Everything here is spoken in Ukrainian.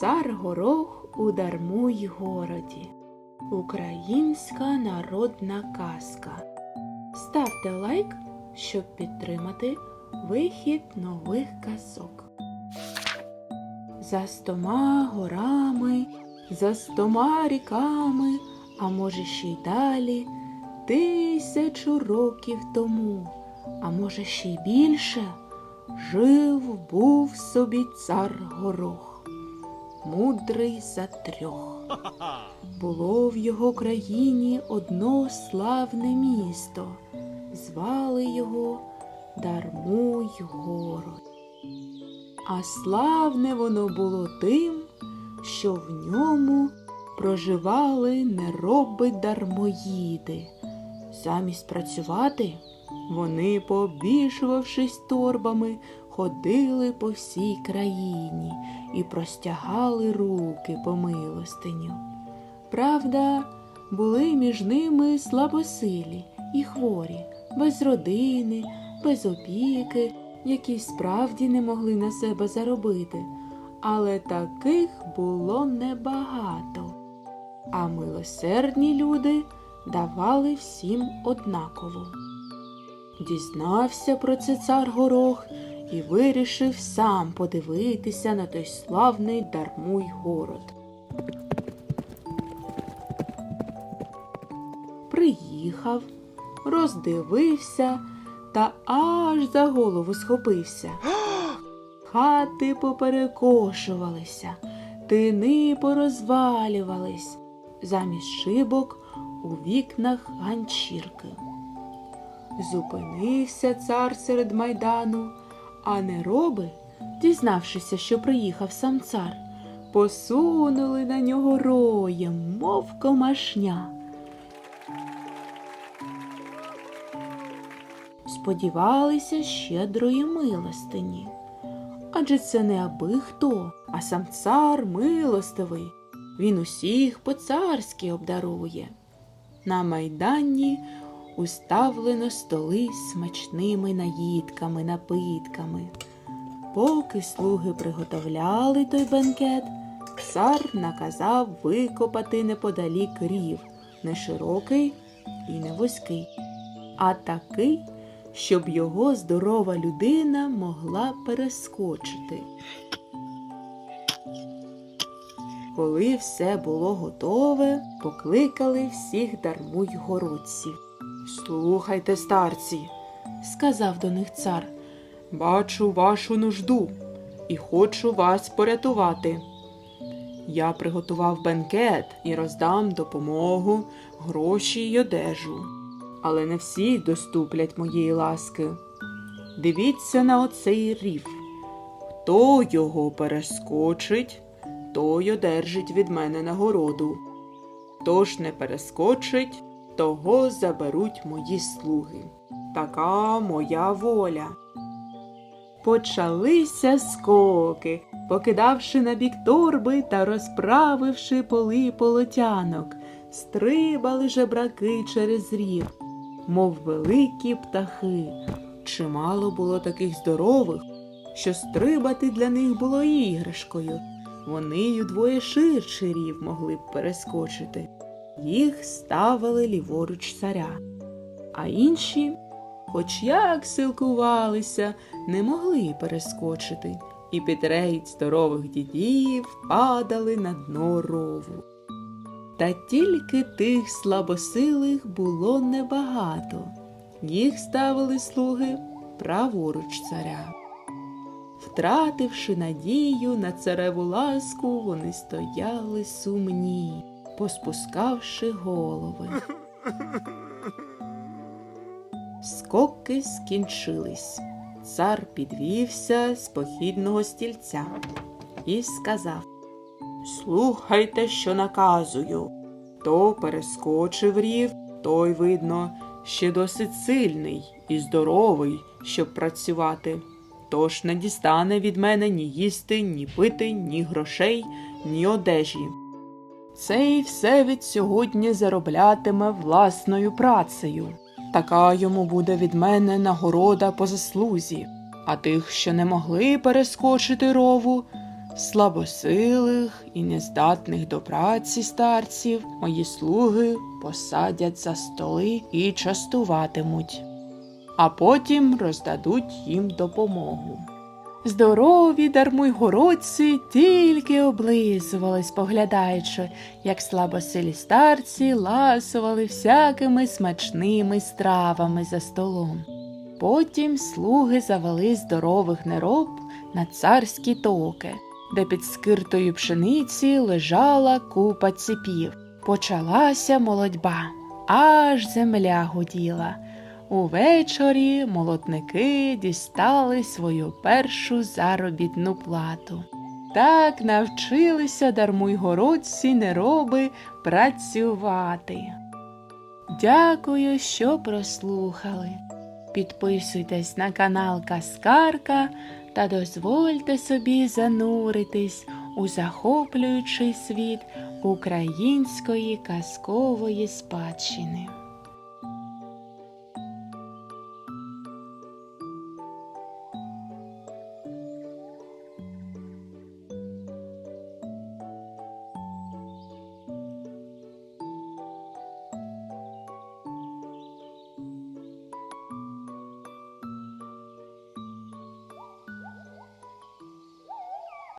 Цар горох у Дармуй городі. Українська народна казка. Ставте лайк, щоб підтримати вихід нових казок. За стома горами, за стома ріками, а може ще й далі, тисячу років тому, а може ще й більше, жив був собі цар горох, мудрий за трьох. Було в його країні одно славне місто, звали його Дармуй город. А славне воно було тим, що в ньому проживали нероби дармоїди. Замість працювати, вони, пообішувавшись торбами, ходили по всій країні і простягали руки по милостиню. Правда, були між ними слабосилі і хворі, без родини, без опіки, які справді не могли на себе заробити, але таких було небагато. А милосердні люди давали всім однаково. Дізнався про це цар горох і вирішив сам подивитися на той славний дармуй город. Приїхав, роздивився та аж за голову схопився. Хати поперекошувалися, тини порозвалювались, замість шибок у вікнах ганчірки. Зупинився цар серед майдану, а нероби, дізнавшися, що приїхав сам цар, посунули на нього роєм, мов комашня. Сподівалися щедрої милостині. Адже це не аби хто, а сам цар милостивий. Він усіх по-царськи обдарує. На майдані уставлено столи смачними наїдками, напитками. Поки слуги приготовляли той бенкет, цар наказав викопати неподалік рів, не широкий і не вузький, а такий, щоб його здорова людина могла перескочити. Коли все було готове, покликали всіх дармуй-городців. Слухайте, старці, сказав до них цар, бачу вашу нужду і хочу вас порятувати. Я приготував бенкет і роздам допомогу, гроші й одежу. Але не всі доступлять моєї ласки. Дивіться на оцей рів. Хто його перескочить, той одержить від мене нагороду. Хто ж не перескочить, того заберуть мої слуги. Така моя воля. Почалися скоки, покидавши на бік торби та розправивши поли полотянок, стрибали жебраки через рів, мов великі птахи. Чимало було таких здорових, що стрибати для них було іграшкою. Вони й удвоє ширший рів могли б перескочити. Їх ставили ліворуч царя, а інші, хоч як силкувалися, не могли перескочити, і під рейд здорових дідів падали на дно рову. Та тільки тих слабосилих було небагато. Їх ставили слуги праворуч царя. Втративши надію на цареву ласку, вони стояли сумні, поспускавши голови. Скоки скінчились. Цар підвівся з похідного стільця і сказав Слухайте, що наказую. Хто перескочив рів, той, видно, ще досить сильний і здоровий, щоб працювати. Тож не дістане від мене ні їсти, ні пити, ні грошей, ні одежі. Цей все від сьогодні зароблятиме власною працею. Така йому буде від мене нагорода по заслузі. А тих, що не могли перескочити рову, Слабосилих і нездатних до праці старців мої слуги посадять за столи і частуватимуть, а потім роздадуть їм допомогу. Здорові дармойгородці тільки облизувались, поглядаючи, як слабосилі старці ласували всякими смачними стравами за столом. Потім слуги завели здорових нероб на царські токи, де під скиртою пшениці лежала купа ціпів. Почалася молодьба, аж земля гуділа. Увечері молотники дістали свою першу заробітну плату. Так навчилися дармойгородці нероби працювати. Дякую, що прослухали. Підписуйтесь на канал Каскарка та дозвольте собі зануритись у захоплюючий світ української казкової спадщини.